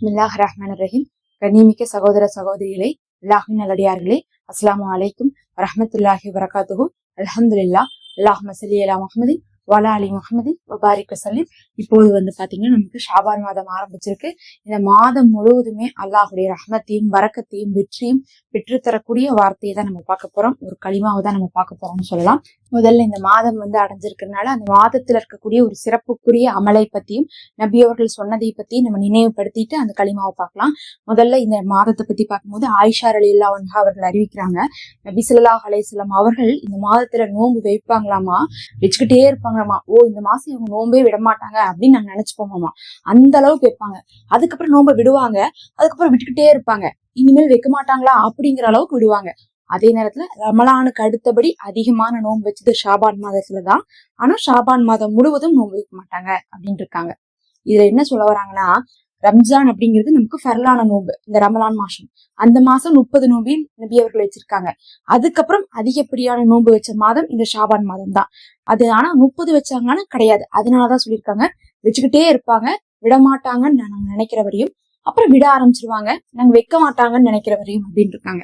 பிஸ்மில்லாஹ் ரஹ்மான் ரஹீம் கண்ணிமிக்க சகோதர சகோதரிகளே அல்லாஹின் நல்லடியார்களே அஸ்லாம் வலைக்கும் வரமத்துல்லாஹி வரகாத்துஹு அலமதுல்லா அல்லாஹ் மசலி அலா முகமதின் வலா அலி முகமது வபாரிக் வசல்லிம். இப்போது வந்து பாத்தீங்கன்னா நமக்கு ஷாபான் மாதம் ஆரம்பிச்சிருக்கு. இந்த மாதம் முழுவதுமே அல்லாஹுடைய ரஹ்மத்தையும் வரக்கத்தையும் வெற்றியும் பெற்றுத்தரக்கூடிய வார்த்தையை தான் நம்ம பார்க்க போறோம். ஒரு களிமாவை தான் நம்ம பார்க்க போறோம்னு சொல்லலாம். முதல்ல இந்த மாதம் வந்து அடைஞ்சிருக்கிறதுனால அந்த மாதத்துல இருக்கக்கூடிய ஒரு சிறப்புக்குரிய அமலை பத்தியும் நபி அவர்கள் சொன்னதை பத்தியும் நம்ம நினைவுபடுத்திட்டு அந்த களிமாவை பார்க்கலாம். முதல்ல இந்த மாதத்தை பத்தி பார்க்கும்போது ஆயிஷா அலி இல்லா அவர்கள் அறிவிக்கிறாங்க நபி சொல்லா அலையம் அவர்கள் இந்த மாதத்துல நோன்பு வைப்பாங்களாமா? வச்சுக்கிட்டே இருப்பாங்க. இருப்பாங்களாமா ஓ இந்த மாசம் இவங்க நோம்பே விட மாட்டாங்க அப்படின்னு நாங்க நினைச்சுப்போமாமா அந்த அளவுக்கு வைப்பாங்க. அதுக்கப்புறம் நோம்ப விடுவாங்க. அதுக்கப்புறம் விட்டுக்கிட்டே இருப்பாங்க. இனிமேல் வைக்க மாட்டாங்களா அப்படிங்கிற அளவுக்கு விடுவாங்க. அதே நேரத்துல ரமலானுக்கு அடுத்தபடி அதிகமான நோன்பு வச்சது ஷாபான் மாதத்துலதான் ஆனா ஷாபான் மாதம் முழுவதும் நோன்பு வைக்க மாட்டாங்க அப்படின்னு இருக்காங்க. இதுல என்ன சொல்ல வராங்கன்னா ரம்ஜான் அப்படிங்கிறது நமக்கு ஃபர்லான நோன்பு இந்த ரமலான் மாசம். அந்த மாசம் முப்பது நோம்பில் நபி அவர்கள் வச்சிருக்காங்க. அதுக்கப்புறம் அதிகப்படியான நோன்பு வச்ச மாதம் இந்த ஷாபான் மாதம் தான் அது ஆனா முப்பது வச்சாங்கன்னு கிடையாது. அதனாலதான் சொல்லியிருக்காங்க. வச்சுக்கிட்டே இருப்பாங்க. விடமாட்டாங்கன்னு நாங்க நினைக்கிற வரையும் அப்புறம் விட ஆரம்பிச்சிருவாங்க. நாங்க வைக்க மாட்டாங்கன்னு நினைக்கிற வரையும் அப்படின்னு இருக்காங்க.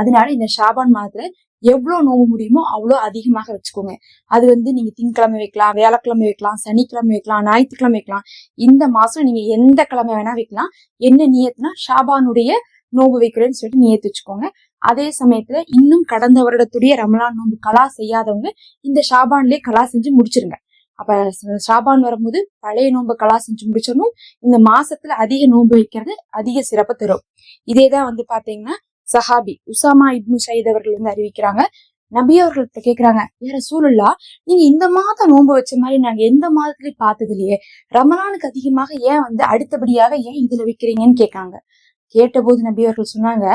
அதனால இந்த ஷாபான் மாதத்துல எவ்வளவு நோவு முடியுமோ அவ்வளோ அதிகமாக வச்சுக்கோங்க. அது வந்து நீங்க திங்கக்கிழமை வைக்கலாம் வியாழக்கிழமை வைக்கலாம் சனிக்கிழமை வைக்கலாம் ஞாயிற்றுக்கிழமை வைக்கலாம். இந்த மாசம் நீங்க எந்த கிழமை வேணா வைக்கலாம். என்ன நியத்துனா ஷாபானுடைய நோம்பு வைக்கிறேன்னு சொல்லிட்டு நியத்து வச்சுக்கோங்க. அதே சமயத்துல இன்னும் கடந்த வருடத்துடைய ரமலான் நோம்பு கலா செய்யாதவங்க இந்த ஷாபான்லயே கலா செஞ்சு முடிச்சிருங்க. அப்ப ஷாபான் வரும்போது பழைய நோன்பு கலா செஞ்சு முடிச்சிடணும் இந்த மாசத்துல அதிக நோன்பு வைக்கிறது அதிக சிறப்பு தரும். இதேதான் வந்து பாத்தீங்கன்னா சஹாபி உசாமா இப்னு சயித் அவர்கள் வந்து அறிவிக்கிறாங்க. நபி அவர்கள்ட்ட கேக்குறாங்க வேற சூழல்லா நீங்க இந்த மாதம் நோன்பு வச்ச மாதிரி நாங்க எந்த மாதத்துலயும் பார்த்தது இல்லையே. ரமலானுக்கு அதிகமாக ஏன் வந்து அடுத்தபடியாக ஏன் இதுல வைக்கிறீங்கன்னு கேட்காங்க. கேட்டபோது நபி அவர்கள் சொன்னாங்க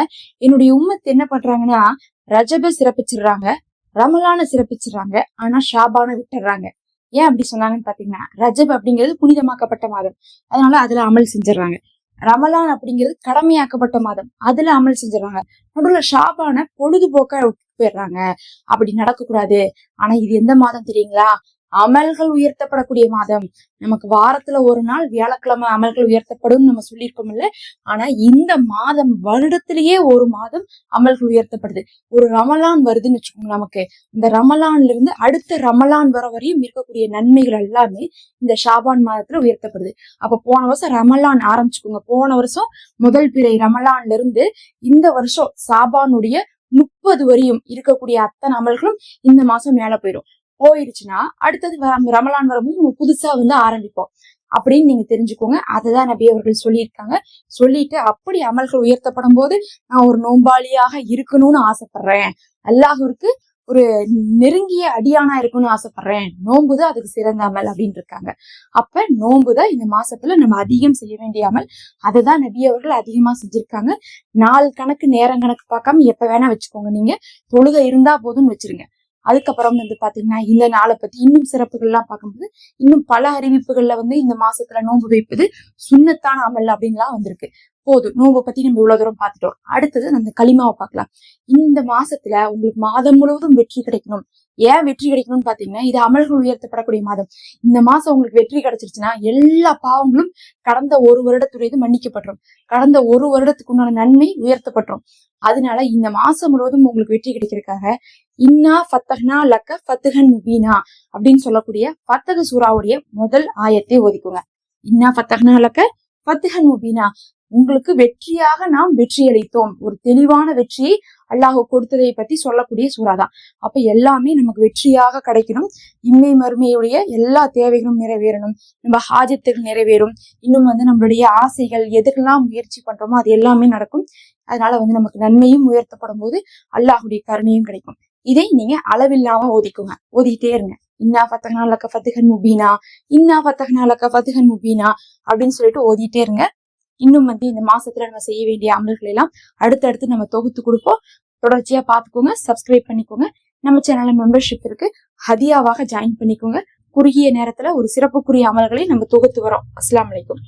என்னுடைய உம்மத்து என்ன பண்றாங்கன்னா ரஜப சிறப்பிச்சிடுறாங்க ரமலான சிறப்பிச்சிடுறாங்க ஆனா ஷாபான விட்டுறாங்க. ஏன் அப்படி சொன்னாங்கன்னு பாத்தீங்கன்னா ரஜப் அப்படிங்கிறது புனிதமாக்கப்பட்ட மாதம். அதனால அதுல அமல் செஞ்சிடறாங்க. ரமலான் அப்படிங்கிறது கடமையாக்கப்பட்ட மாதம். அதுல அமல் செஞ்சிடறாங்க நடுவில் ஷாபான பொழுதுபோக்க போயிடுறாங்க. அப்படி நடக்கக்கூடாது. ஆனா இது எந்த மாதம் தெரியுங்களா? அமல்கள் உயர்த்தப்படக்கூடிய மாதம். நமக்கு வாரத்துல ஒரு நாள் வியாழக்கிழமை அமல்கள் உயர்த்தப்படும் நம்ம சொல்லியிருக்கோம் இல்ல ஆனா இந்த மாதம் வருடத்திலேயே ஒரு மாதம் அமல்கள் உயர்த்தப்படுது. ஒரு ரமலான் வருதுன்னு வச்சுக்கோங்க நமக்கு. இந்த ரமலான்ல இருந்து அடுத்த ரமலான் வர வரையும் இருக்கக்கூடிய நன்மைகள் எல்லாமே இந்த ஷாபான் மாதத்துல உயர்த்தப்படுது. அப்ப போன வருஷம் ரமலான் ஆரம்பிச்சுக்கோங்க. போன வருஷம் முதல் பிறை ரமலான்ல இருந்து இந்த வருஷம் சாபானுடைய முப்பது வரையும் இருக்கக்கூடிய அத்தனை அமல்களும் இந்த மாசம் மேல போயிடும் போயிடுச்சுன்னா அடுத்தது ரமலான் வரும்போது நம்ம புதுசா வந்து ஆரம்பிப்போம். அப்படின்னு நீங்க தெரிஞ்சுக்கோங்க. அதைதான் நபி அவர்கள் சொல்லியிருக்காங்க. சொல்லிட்டு அப்படி அமல்கள் உயர்த்தப்படும் போது நான் ஒரு நோம்பாளியாக இருக்கணும்னு ஆசைப்படுறேன். அல்லாஹூருக்கு ஒரு நெருங்கிய அடியானா இருக்கணும்னு ஆசைப்படுறேன். நோன்பு தான் அதுக்கு சிறந்த அமல் அப்படின்னு இருக்காங்க. அப்ப நோன்பு தான் இந்த மாசத்துல நம்ம அதிகம் செய்ய வேண்டிய அமல். அதை தான் நபி அவர்கள் அதிகமா செஞ்சிருக்காங்க. நாள் கணக்கு நேரம் கணக்கு பார்க்காம எப்ப வேணா வச்சுக்கோங்க நீங்க. தொழுகை இருந்தா போதும்னு வச்சிருங்க. அதுக்கப்புறம் வந்து பாத்தீங்கன்னா இந்த நாளை பத்தி இன்னும் சிறப்புகள்லாம் பார்க்கும்போது இன்னும் பல அறிவிப்புகள்ல வந்து இந்த மாசத்துல நோன்பு வைப்பது சுண்ணத்தான அமல் அப்படின்லாம் வந்திருக்கு. போதும். நோன்பை பத்தி நம்ம இவ்வளவு தூரம் பார்த்துட்டோம். அடுத்தது அந்த களிமாவை பார்க்கலாம். இந்த மாசத்துல உங்களுக்கு மாதம் முழுவதும் வெற்றி கிடைக்கணும். ஏன் வெற்றி கிடைக்கணும்னு பாத்தீங்கன்னா இது அமல்கள் உயர்த்தப்படக்கூடிய மாதம். இந்த மாசம் உங்களுக்கு வெற்றி கிடைச்சிருச்சுன்னா எல்லா பாவங்களும் கடந்த ஒரு வருடத்துடையது மன்னிக்கப்பட்டுரும். கடந்த ஒரு வருடத்துக்கு உண்டான நன்மை உயர்த்தப்பட்டுரும். அதனால இந்த மாசம் முழுவதும் உங்களுக்கு வெற்றி கிடைக்கிறதுக்காக இன்னா ஃபத்தஹ்னா லக்க ஃபத்துஹன் முபீனா அப்படின்னு சொல்லக்கூடிய ஃபத்தக சூறாவுடைய முதல் ஆயத்தை ஒதுக்குங்க இன்னா ஃபத்தஹ்னா லக்க ஃபத்துஹன் முபீனா உங்களுக்கு வெற்றியாக நாம் வெற்றி அளித்தோம் ஒரு தெளிவான வெற்றியை அல்லாஹ் கொடுத்ததை பத்தி சொல்லக்கூடிய சூறாதான் அப்ப எல்லாமே நமக்கு வெற்றியாக கிடைக்கணும். இம்மை மறுமையுடைய எல்லா தேவைகளும் நிறைவேறணும். நம்ம ஹாஜத்துகள் நிறைவேறும். இன்னும் வந்து நம்மளுடைய ஆசைகள் எதுக்கெல்லாம் முயற்சி பண்றோமோ அது எல்லாமே நடக்கும். அதனால வந்து நமக்கு நன்மையும் உயர்த்தப்படும் போது அல்லாஹுடைய கருணையும் கிடைக்கும். இதை நீங்க அளவில்லாம ஓதிக்குங்க. ஓதிட்டே இருங்க. இன்னா ஃபத்தகனா லக்க ஃபத்துகன் முபீனா இன்னா ஃபத்தகனா லக்க ஃபத்துகன் முபீனா அப்படின்னு சொல்லிட்டு ஓதிட்டே இருங்க. இன்னும் வந்து இந்த மாசத்துல நம்ம செய்ய வேண்டிய அமல்கள் எல்லாம் அடுத்தடுத்து நம்ம தொகுத்து கொடுப்போம். தொடர்ச்சியா பாத்துக்கோங்க சப்ஸ்கிரைப் பண்ணிக்கோங்க. நம்ம சேனல்ல மெம்பர்ஷிப் இருக்கு. ஹதியாவாக ஜாயின் பண்ணிக்கோங்க. குறுகிய நேரத்துல ஒரு சிறப்புக்குரிய அமல்களை நம்ம தொகுத்து வரோம். அஸ்லாம் வலைக்கும்